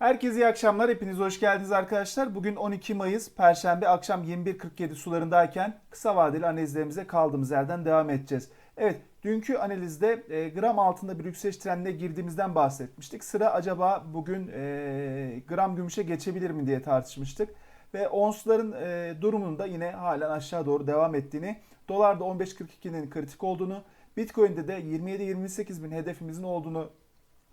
Herkese iyi akşamlar. Hepiniz hoş geldiniz arkadaşlar. Bugün 12 Mayıs Perşembe akşam 21.47 sularındayken kısa vadeli analizlerimize kaldığımız yerden devam edeceğiz. Evet, dünkü analizde e, gram altında bir yükseliş trendine girdiğimizden bahsetmiştik. Sıra acaba bugün e, gram gümüşe geçebilir mi diye tartışmıştık. Ve onsların e, durumunun yine halen aşağı doğru devam ettiğini, dolarda 15.42'nin kritik olduğunu, Bitcoin'de de 27-28 bin hedefimizin olduğunu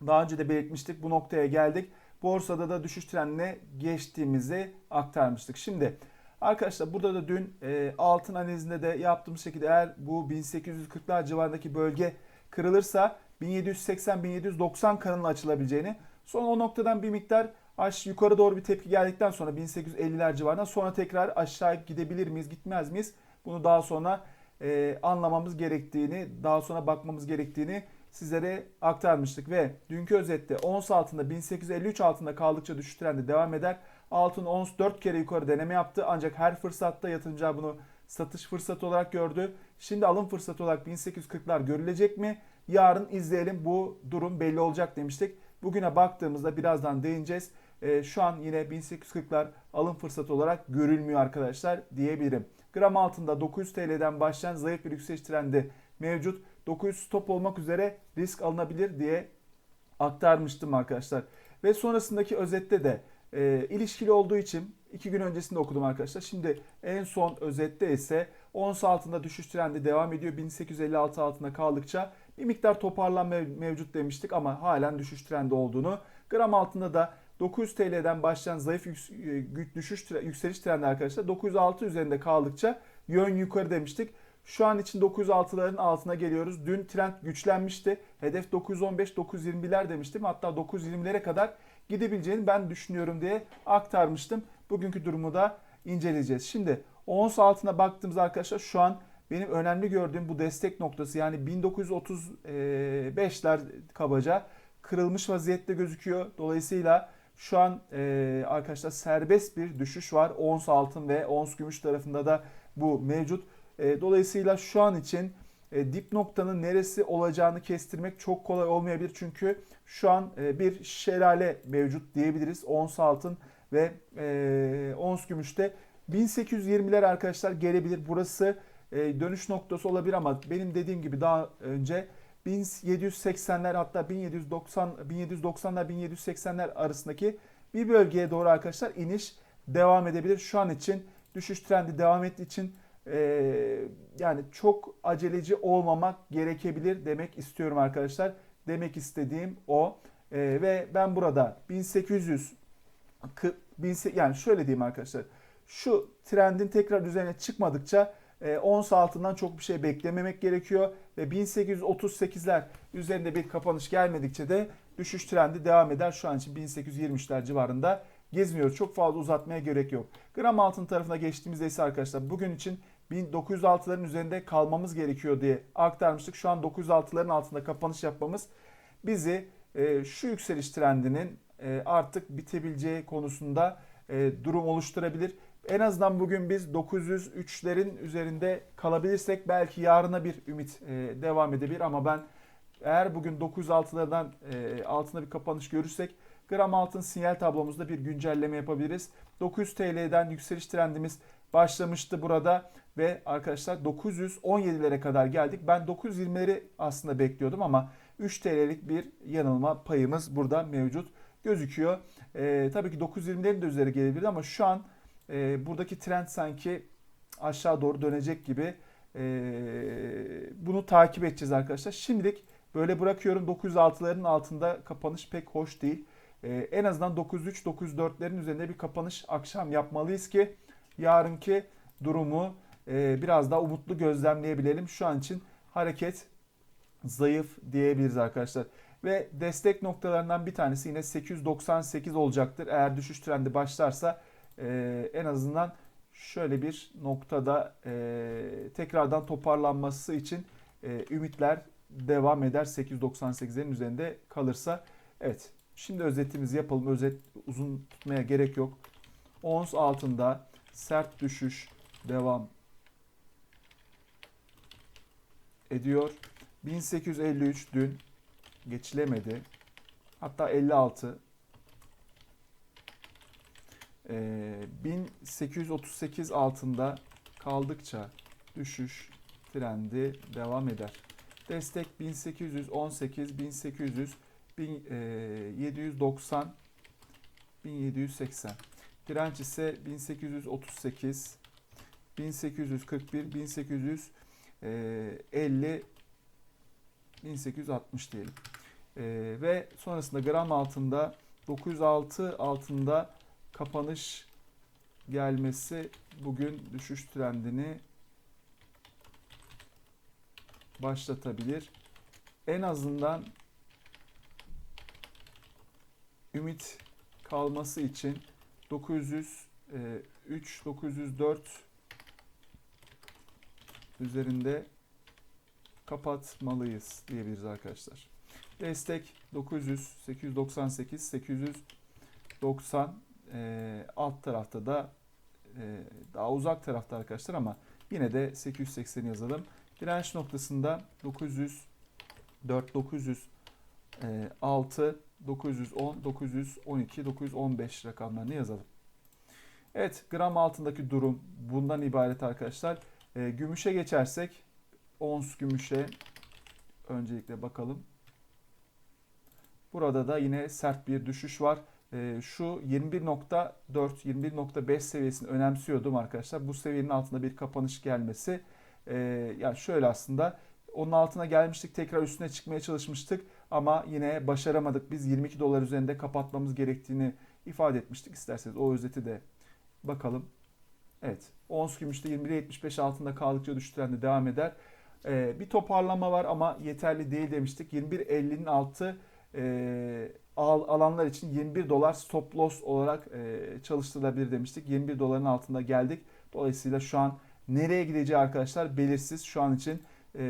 daha önce de belirtmiştik. Bu noktaya geldik. Borsada da düşüş trendine geçtiğimizi aktarmıştık. Şimdi arkadaşlar burada da dün e, altın analizinde de yaptığımız şekilde eğer bu 1840'lar civarındaki bölge kırılırsa 1780-1790 kanalının açılabileceğini sonra o noktadan bir miktar aş yukarı doğru bir tepki geldikten sonra 1850'ler civarına sonra tekrar aşağı gidebilir miyiz gitmez miyiz bunu daha sonra e, anlamamız gerektiğini daha sonra bakmamız gerektiğini sizlere aktarmıştık ve dünkü özette ons altında 1853 altında kaldıkça düşüş trendi devam eder. Altın ons 4 kere yukarı deneme yaptı ancak her fırsatta yatırımcılar bunu satış fırsatı olarak gördü. Şimdi alım fırsatı olarak 1840'lar görülecek mi? Yarın izleyelim bu durum belli olacak demiştik. Bugüne baktığımızda birazdan değineceğiz. Ee, şu an yine 1840'lar alım fırsatı olarak görülmüyor arkadaşlar diyebilirim. Gram altında 900 TL'den başlayan zayıf bir yükseliş trendi mevcut. 900 stop olmak üzere risk alınabilir diye aktarmıştım arkadaşlar. Ve sonrasındaki özette de e, ilişkili olduğu için iki gün öncesinde okudum arkadaşlar. Şimdi en son özette ise ons altında düşüş trendi devam ediyor. 1856 altında kaldıkça bir miktar toparlanma mevcut demiştik ama halen düşüş trendi olduğunu. Gram altında da 900 TL'den başlayan zayıf yüks- e, düşüş yükseliş trendi arkadaşlar 906 üzerinde kaldıkça yön yukarı demiştik. Şu an için 906'ların altına geliyoruz. Dün trend güçlenmişti. Hedef 915-920'ler demiştim. Hatta 920'lere kadar gidebileceğini ben düşünüyorum diye aktarmıştım. Bugünkü durumu da inceleyeceğiz. Şimdi ons altına baktığımız arkadaşlar şu an benim önemli gördüğüm bu destek noktası yani 1935'ler kabaca kırılmış vaziyette gözüküyor. Dolayısıyla şu an e, arkadaşlar serbest bir düşüş var. Ons altın ve ons gümüş tarafında da bu mevcut. E, dolayısıyla şu an için e, dip noktanın neresi olacağını kestirmek çok kolay olmayabilir. Çünkü şu an e, bir şelale mevcut diyebiliriz. Ons altın ve e, ons gümüşte 1820'ler arkadaşlar gelebilir. Burası e, dönüş noktası olabilir ama benim dediğim gibi daha önce 1780'ler hatta 1790 1790'lar 1780'ler arasındaki bir bölgeye doğru arkadaşlar iniş devam edebilir. Şu an için düşüş trendi devam ettiği için ee, yani çok aceleci olmamak gerekebilir demek istiyorum arkadaşlar. Demek istediğim o. Ee, ve ben burada 1800 yani şöyle diyeyim arkadaşlar. Şu trendin tekrar üzerine çıkmadıkça e, ons altından çok bir şey beklememek gerekiyor ve 1838'ler üzerinde bir kapanış gelmedikçe de düşüş trendi devam eder. Şu an için 1823'ler civarında geziniyoruz. Çok fazla uzatmaya gerek yok. Gram altın tarafına geçtiğimizde ise arkadaşlar bugün için 1906'ların üzerinde kalmamız gerekiyor diye aktarmıştık. Şu an 906'ların altında kapanış yapmamız bizi e, şu yükseliş trendinin e, artık bitebileceği konusunda e, durum oluşturabilir. En azından bugün biz 903'lerin üzerinde kalabilirsek belki yarına bir ümit e, devam edebilir ama ben eğer bugün 906'lardan e, altında bir kapanış görürsek gram altın sinyal tablomuzda bir güncelleme yapabiliriz. 900 TL'den yükseliş trendimiz başlamıştı burada ve arkadaşlar 917'lere kadar geldik. Ben 920'leri aslında bekliyordum ama 3 TL'lik bir yanılma payımız burada mevcut gözüküyor. Ee, tabii ki 920'lerin de üzeri gelebilir ama şu an e, buradaki trend sanki aşağı doğru dönecek gibi. E, bunu takip edeceğiz arkadaşlar. Şimdilik böyle bırakıyorum. 906'ların altında kapanış pek hoş değil. E, en azından 903-904'lerin üzerinde bir kapanış akşam yapmalıyız ki yarınki durumu e, biraz daha umutlu gözlemleyebilelim. Şu an için hareket zayıf diyebiliriz arkadaşlar. Ve destek noktalarından bir tanesi yine 898 olacaktır. Eğer düşüş trendi başlarsa e, en azından şöyle bir noktada e, tekrardan toparlanması için e, ümitler devam eder. 898'lerin üzerinde kalırsa. Evet şimdi özetimizi yapalım. Özet uzun tutmaya gerek yok. Ons altında sert düşüş devam ediyor. 1853 dün geçilemedi. Hatta 56 Ee, 1838 altında kaldıkça düşüş trendi devam eder. Destek 1818, 1800, 1790, 1780. Direnç ise 1838, 1841, 1850, 1860 diyelim. Ve sonrasında gram altında 906 altında kapanış gelmesi bugün düşüş trendini başlatabilir. En azından ümit kalması için 903 904 üzerinde kapatmalıyız diyebiliriz arkadaşlar. Destek 900, 898, 890 e, alt tarafta da e, daha uzak tarafta arkadaşlar ama yine de 880 yazalım. Direnç noktasında 904, 906, 910, 912, 915 rakamlarını yazalım. Evet gram altındaki durum bundan ibaret arkadaşlar. E, gümüşe geçersek ons gümüşe öncelikle bakalım. Burada da yine sert bir düşüş var. E, şu 21.4, 21.5 seviyesini önemsiyordum arkadaşlar. Bu seviyenin altında bir kapanış gelmesi. E, yani şöyle aslında onun altına gelmiştik tekrar üstüne çıkmaya çalışmıştık ama yine başaramadık. Biz 22 dolar üzerinde kapatmamız gerektiğini ifade etmiştik. İsterseniz o özeti de bakalım. Evet ons gümüşte 21.75 altında kaldıkça düştüren de devam eder. Ee, bir toparlama var ama yeterli değil demiştik. 21.50'nin altı e, al, alanlar için 21 dolar stop loss olarak e, çalıştırılabilir demiştik. 21 doların altında geldik. Dolayısıyla şu an nereye gideceği arkadaşlar belirsiz. Şu an için e,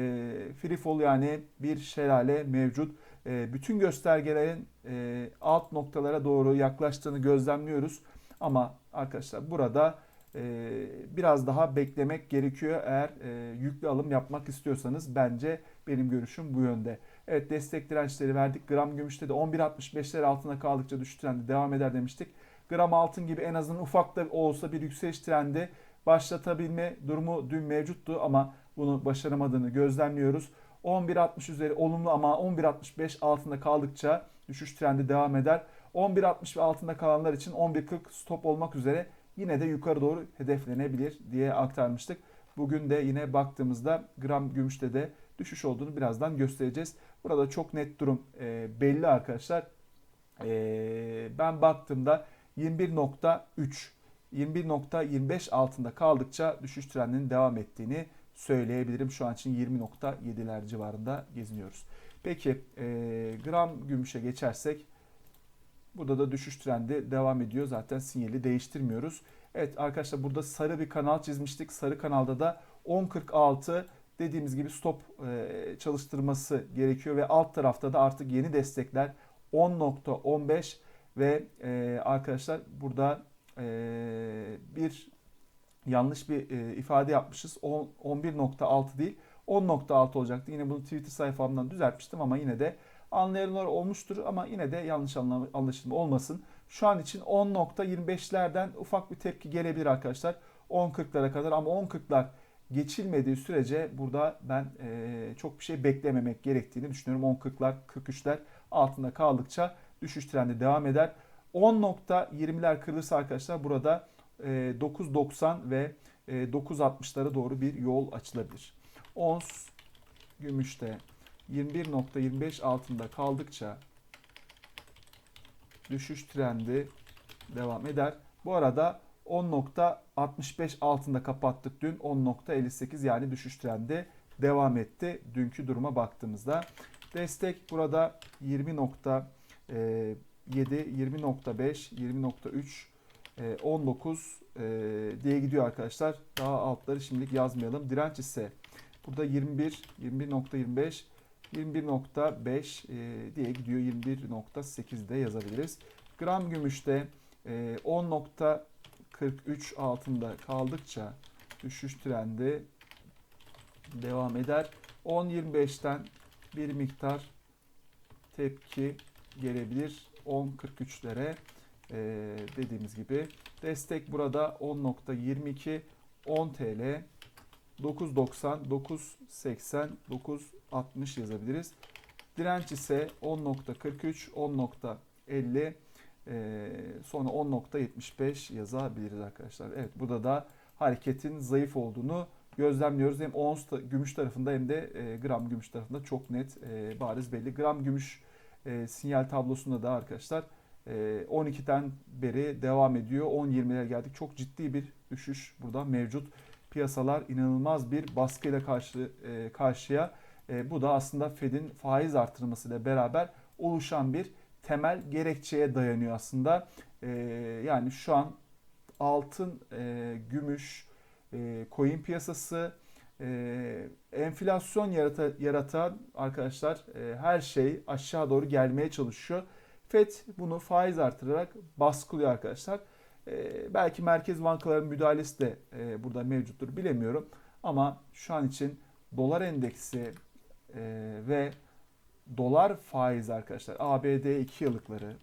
free fall yani bir şelale mevcut. E, bütün göstergelerin e, alt noktalara doğru yaklaştığını gözlemliyoruz. Ama arkadaşlar burada e, biraz daha beklemek gerekiyor eğer e, yüklü alım yapmak istiyorsanız. Bence benim görüşüm bu yönde. Evet destek dirençleri verdik. Gram gümüşte de 11.65'ler altına kaldıkça düşüş trendi devam eder demiştik. Gram altın gibi en azından ufak da olsa bir yükseliş trendi başlatabilme durumu dün mevcuttu ama bunu başaramadığını gözlemliyoruz. 11.60 üzeri olumlu ama 11.65 altında kaldıkça düşüş trendi devam eder. 11.60 ve altında kalanlar için 11.40 stop olmak üzere yine de yukarı doğru hedeflenebilir diye aktarmıştık. Bugün de yine baktığımızda gram gümüşte de düşüş olduğunu birazdan göstereceğiz. Burada çok net durum e, belli arkadaşlar. E, ben baktığımda 21.3 21.25 altında kaldıkça düşüş trendinin devam ettiğini söyleyebilirim. Şu an için 20.7'ler civarında geziniyoruz. Peki e, gram gümüşe geçersek burada da düşüş trendi devam ediyor. Zaten sinyali değiştirmiyoruz. Evet arkadaşlar burada sarı bir kanal çizmiştik. Sarı kanalda da 10.46 dediğimiz gibi stop e, çalıştırması gerekiyor ve alt tarafta da artık yeni destekler 10.15 ve e, arkadaşlar burada e, bir yanlış bir e, ifade yapmışız. 11.6 değil 10.6 olacaktı. Yine bunu Twitter sayfamdan düzeltmiştim ama yine de anlayanlar olmuştur ama yine de yanlış anlaşılma olmasın. Şu an için 10.25'lerden ufak bir tepki gelebilir arkadaşlar. 10.40'lara kadar ama 10.40'lar geçilmediği sürece burada ben e, çok bir şey beklememek gerektiğini düşünüyorum. 10.40'lar 43'ler altında kaldıkça düşüş trendi devam eder. 10.20'ler kırılırsa arkadaşlar burada 9.90 ve 9.60'lara doğru bir yol açılabilir. Ons gümüşte 21.25 altında kaldıkça düşüş trendi devam eder. Bu arada 10.65 altında kapattık dün. 10.58 yani düşüş trendi devam etti. Dünkü duruma baktığımızda destek burada 20.7, 20.5, 20.3, 19 diye gidiyor arkadaşlar. Daha altları şimdilik yazmayalım. Direnç ise burada 21, 21.25, 21.5 diye gidiyor. 21.8 de yazabiliriz. Gram gümüşte e, 10. 43 altında kaldıkça düşüş trendi devam eder. 10.25'ten bir miktar tepki gelebilir 10.43'lere ee, dediğimiz gibi destek burada 10.22 10 TL 9.90 9.80 9.60 yazabiliriz. Direnç ise 10.43 10.50 ee, sonra 10.75 yazabiliriz arkadaşlar. Evet burada da hareketin zayıf olduğunu gözlemliyoruz. Hem ons ta- gümüş tarafında hem de e, gram gümüş tarafında çok net e, bariz belli. Gram gümüş e, sinyal tablosunda da arkadaşlar e, 12'den beri devam ediyor. 10-20'lere geldik. Çok ciddi bir düşüş burada mevcut. Piyasalar inanılmaz bir baskıyla karşı e, karşıya. E, bu da aslında Fed'in faiz artırmasıyla beraber oluşan bir temel gerekçeye dayanıyor aslında. E, yani şu an altın, e, gümüş, e, coin piyasası, e, enflasyon yarata, yaratan arkadaşlar e, her şey aşağı doğru gelmeye çalışıyor. FED bunu faiz artırarak baskılıyor arkadaşlar. E, belki merkez bankaların müdahalesi de e, burada mevcuttur bilemiyorum. Ama şu an için dolar endeksi e, ve dolar faiz arkadaşlar ABD 2 yıllıkları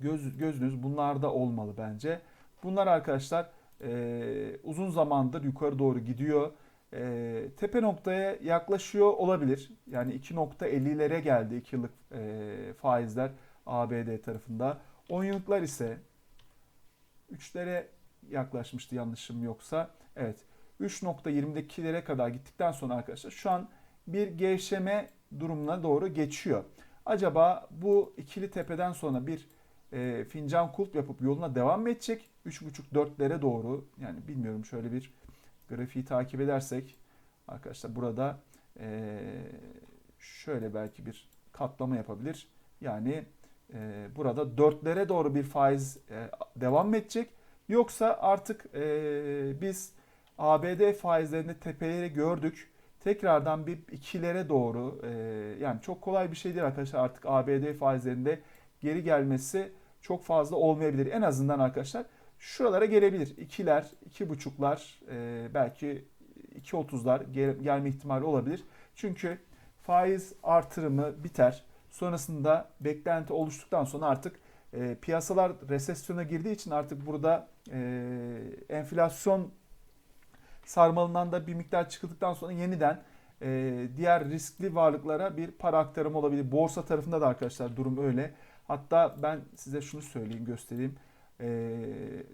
göz, gözünüz bunlarda olmalı bence. Bunlar arkadaşlar e, uzun zamandır yukarı doğru gidiyor. E, tepe noktaya yaklaşıyor olabilir. Yani 2.50'lere geldi 2 yıllık e, faizler ABD tarafında. 10 yıllıklar ise 3'lere yaklaşmıştı yanlışım yoksa. Evet 3.20'dekilere kadar gittikten sonra arkadaşlar şu an bir gevşeme durumuna doğru geçiyor. Acaba bu ikili tepeden sonra bir e, fincan kulp yapıp yoluna devam mı edecek? 3.5-4'lere doğru yani bilmiyorum şöyle bir grafiği takip edersek arkadaşlar burada e, şöyle belki bir katlama yapabilir. Yani e, burada 4'lere doğru bir faiz e, devam mı edecek? Yoksa artık e, biz ABD faizlerinde tepeleri gördük. Tekrardan bir ikilere doğru e, yani çok kolay bir şey değil arkadaşlar artık ABD faizlerinde geri gelmesi çok fazla olmayabilir. En azından arkadaşlar şuralara gelebilir. İkiler, iki buçuklar, e, belki 2.30'lar gel- gelme ihtimali olabilir. Çünkü faiz artırımı biter. Sonrasında beklenti oluştuktan sonra artık e, piyasalar resesyona girdiği için artık burada e, enflasyon sarmalından da bir miktar çıkıldıktan sonra yeniden e, diğer riskli varlıklara bir para aktarımı olabilir. Borsa tarafında da arkadaşlar durum öyle. Hatta ben size şunu söyleyeyim, göstereyim. E,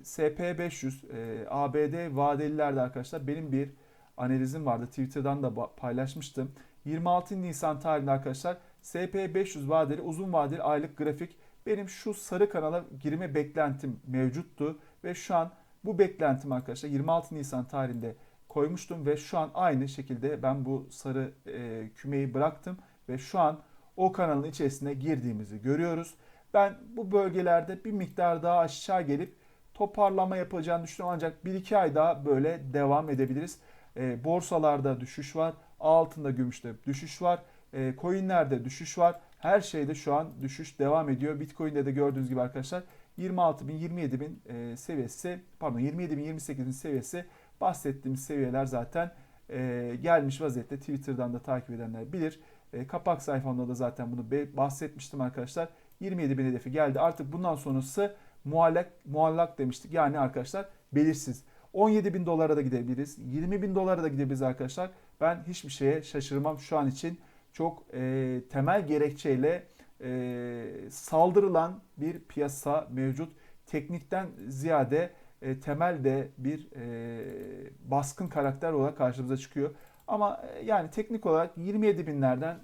SP500 e, ABD vadelilerde arkadaşlar benim bir analizim vardı. Twitter'dan da paylaşmıştım. 26 Nisan tarihinde arkadaşlar SP500 vadeli uzun vadeli aylık grafik benim şu sarı kanala girme beklentim mevcuttu ve şu an bu beklentim arkadaşlar 26 Nisan tarihinde koymuştum ve şu an aynı şekilde ben bu sarı e, kümeyi bıraktım ve şu an o kanalın içerisine girdiğimizi görüyoruz. Ben bu bölgelerde bir miktar daha aşağı gelip toparlama yapacağını düşünüyorum ancak 1-2 ay daha böyle devam edebiliriz. E, borsalarda düşüş var, altında gümüşte düşüş var, e, coinlerde düşüş var. Her şeyde şu an düşüş devam ediyor. Bitcoin'de de gördüğünüz gibi arkadaşlar 26 bin 27 bin e, seviyesi pardon 27 bin 28 bin seviyesi bahsettiğimiz seviyeler zaten e, gelmiş vaziyette. Twitter'dan da takip edenler bilir. E, kapak sayfamda da zaten bunu bahsetmiştim arkadaşlar. 27 bin hedefi geldi. Artık bundan sonrası muallak, muallak demiştik. Yani arkadaşlar belirsiz. 17 bin dolara da gidebiliriz. 20 bin dolara da gidebiliriz arkadaşlar. Ben hiçbir şeye şaşırmam şu an için. Çok e, temel gerekçeyle e, saldırılan bir piyasa mevcut. Teknikten ziyade e, temelde bir e, baskın karakter olarak karşımıza çıkıyor. Ama e, yani teknik olarak 27 binlerden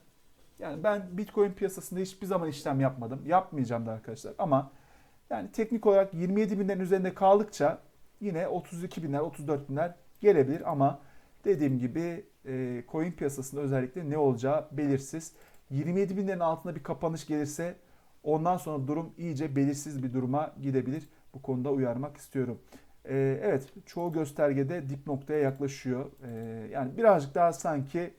yani ben Bitcoin piyasasında hiçbir zaman işlem yapmadım. Yapmayacağım da arkadaşlar. Ama yani teknik olarak 27 binlerin üzerinde kaldıkça yine 32 binler, 34 binler gelebilir ama dediğim gibi e, coin piyasasında özellikle ne olacağı belirsiz. 27 binlerin altında bir kapanış gelirse ondan sonra durum iyice belirsiz bir duruma gidebilir. Bu konuda uyarmak istiyorum. E, evet çoğu göstergede dip noktaya yaklaşıyor. E, yani birazcık daha sanki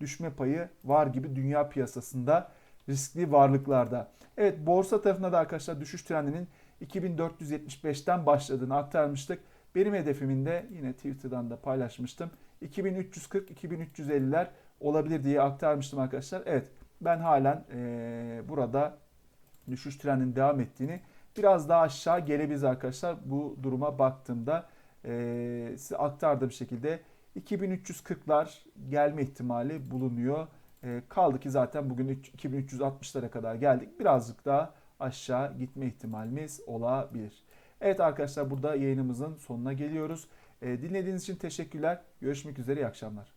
düşme payı var gibi dünya piyasasında riskli varlıklarda. Evet borsa tarafında da arkadaşlar düşüş trendinin 2475'ten başladığını aktarmıştık. Benim hedefimin de yine Twitter'dan da paylaşmıştım. 2340-2350'ler olabilir diye aktarmıştım arkadaşlar. Evet ben halen e, burada düşüş trendinin devam ettiğini biraz daha aşağı gelebiliriz arkadaşlar bu duruma baktığımda. E, size aktardığım şekilde 2340'lar gelme ihtimali bulunuyor. E, kaldı ki zaten bugün üç- 2360'lara kadar geldik. Birazcık daha aşağı gitme ihtimalimiz olabilir. Evet arkadaşlar burada yayınımızın sonuna geliyoruz. E, dinlediğiniz için teşekkürler. Görüşmek üzere iyi akşamlar.